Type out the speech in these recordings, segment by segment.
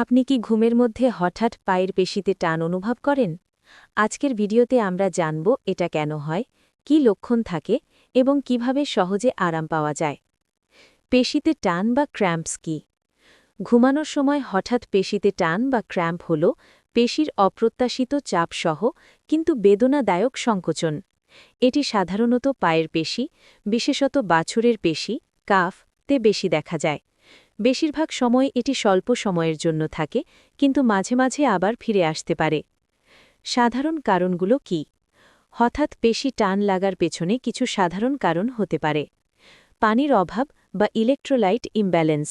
আপনি কি ঘুমের মধ্যে হঠাৎ পায়ের পেশিতে টান অনুভব করেন? আজকের ভিডিওতে আমরা জানব এটা কেন হয়, কি লক্ষণ থাকে এবং কীভাবে সহজে আরাম পাওয়া যায়। পেশিতে টান বা ক্র্যাম্পস কি? ঘুমানোর সময় হঠাৎ পেশিতে টান বা ক্র্যাম্প হল পেশির অপ্রত্যাশিত চাপসহ কিন্তু বেদনাদায়ক সংকোচন। এটি সাধারণত পায়ের পেশি, বিশেষত বাছুরের পেশি, কাফ তে বেশি দেখা যায়। বেশিরভাগ সময় এটি স্বল্প সময়ের জন্য থাকে, কিন্তু মাঝে মাঝে আবার ফিরে আসতে পারে। সাধারণ কারণগুলো কি? হঠাৎ পেশি টান লাগার পেছনে কিছু সাধারণ কারণ হতে পারে। পানির অভাব বা ইলেকট্রোলাইট ইমব্যালেন্স।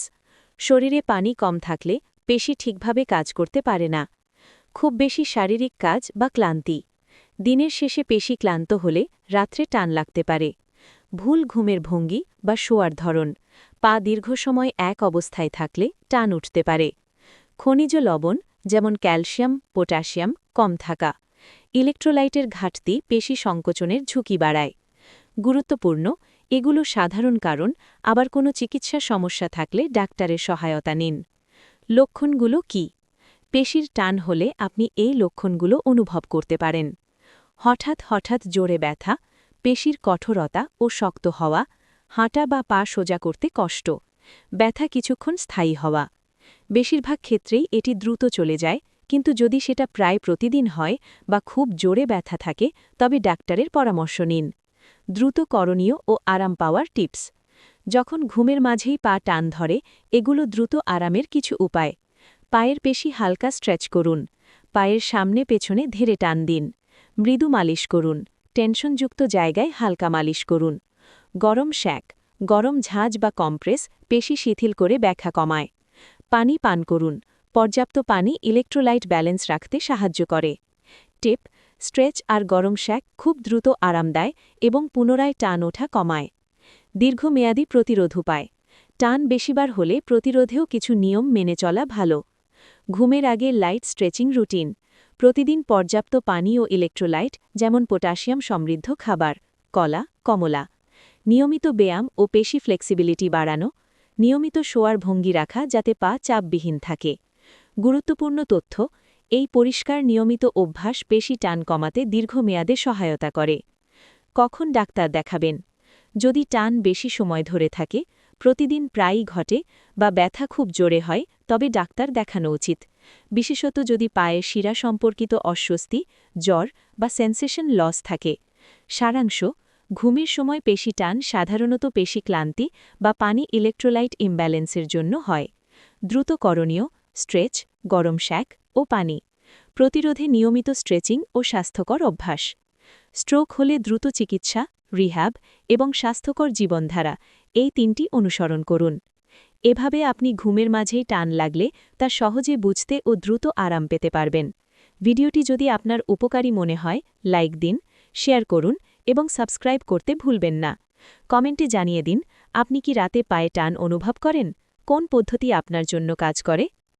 শরীরে পানি কম থাকলে পেশি ঠিকভাবে কাজ করতে পারে না। খুব বেশি শারীরিক কাজ বা ক্লান্তি। দিনের শেষে পেশি ক্লান্ত হলে রাত্রে টান লাগতে পারে। ভুল ঘুমের ভঙ্গি বা শোয়ার ধরন। পা দীর্ঘ সময় এক অবস্থায় থাকলে টান উঠতে পারে। খনিজ লবণ, যেমন ক্যালসিয়াম, পটাশিয়াম, কম থাকা। ইলেকট্রোলাইটের ঘাটতি পেশি সংকোচনের ঝুঁকি বাড়ায়। গুরুত্বপূর্ণ, এগুলো সাধারণ কারণ, আবার কোনো চিকিৎসা সমস্যা থাকলে ডাক্তারের সহায়তা নিন। লক্ষণগুলো কি? পেশির টান হলে আপনি এই লক্ষণগুলো অনুভব করতে পারেন। হঠাৎ হঠাৎ জোরে ব্যথা, পেশির কঠোরতা ও শক্ত হওয়া হাঁটা বা পা সোজা করতে কষ্ট, ব্যথা কিছুক্ষণ স্থায়ী হওয়া। বেশিরভাগ ক্ষেত্রেই এটি দ্রুত চলে যায়, কিন্তু যদি সেটা প্রায় প্রতিদিন হয় বা খুব জোরে ব্যথা থাকে, তবে ডাক্তারের পরামর্শ নিন। দ্রুত করণীয় ও আরাম পাওয়ার টিপস। যখন ঘুমের মাঝেই পা টান ধরে, এগুলো দ্রুত আরামের কিছু উপায়। পায়ের পেশি হালকা স্ট্রেচ করুন। পায়ের সামনে পেছনে ধীরে টান দিন। মৃদু মালিশ করুন। টেনশনযুক্ত জায়গায় হালকা মালিশ করুন। গরম শ্যাক, গরম ঝাঁজ বা কম্প্রেস পেশি শিথিল করে ব্যাখ্যা কমায়। পানি পান করুন, পর্যাপ্ত পানি ইলেকট্রোলাইট ব্যালেন্স রাখতে সাহায্য করে। টিপ, স্ট্রেচ আর গরম শ্যাক খুব দ্রুত আরাম দেয় এবং পুনরায় টান ওঠা কমায়। দীর্ঘমেয়াদী প্রতিরোধ উপায়, টান বেশিবার হলে প্রতিরোধেও কিছু নিয়ম মেনে চলা ভালো। ঘুমের আগে লাইট স্ট্রেচিং রুটিন প্রতিদিন পর্যাপ্ত পানি ও ইলেকট্রোলাইট যেমন পটাশিয়াম সমৃদ্ধ খাবার, কলা, কমলা। নিয়মিত ব্যায়াম ও পেশি ফ্লেক্সিবিলিটি বাড়ানো, নিয়মিত শোয়ার ভঙ্গি রাখা যাতে পা চাপবিহীন থাকে। গুরুত্বপূর্ণ তথ্য, এই পরিষ্কার নিয়মিত অভ্যাস পেশি টান কমাতে দীর্ঘমেয়াদে সহায়তা করে। কখন ডাক্তার দেখাবেন? যদি টান বেশি সময় ধরে থাকে, প্রতিদিন প্রায়ই ঘটে বা ব্যথা খুব জোরে হয়, তবে ডাক্তার দেখানো উচিত। বিশেষত যদি পায়ে শিরা সম্পর্কিত অস্বস্তি, জ্বর বা সেন্সেশন লস থাকে। সারাংশ ঘুমের সময় পেশি টান সাধারণত পেশি ক্লান্তি বা পানি ইলেকট্রোলাইট ইমব্যালেন্সের জন্য হয়। দ্রুত করণীয় স্ট্রেচ গরম শ্যাক ও পানি। প্রতিরোধে নিয়মিত স্ট্রেচিং ও স্বাস্থ্যকর অভ্যাস। স্ট্রোক হলে দ্রুত চিকিৎসা রিহ্যাব এবং স্বাস্থ্যকর জীবনধারা এই তিনটি অনুসরণ করুন। এভাবে আপনি ঘুমের মাঝেই টান লাগলে তা সহজে বুঝতে ও দ্রুত আরাম পেতে পারবেন। ভিডিওটি যদি আপনার উপকারী মনে হয় লাইক দিন শেয়ার করুন এবং সাবস্ক্রাইব করতে ভুলবেন না। কমেন্টে জানিয়ে দিন, আপনি কি রাতে পায়ে টান অনুভব করেন? কোন পদ্ধতি আপনার জন্য কাজ করে?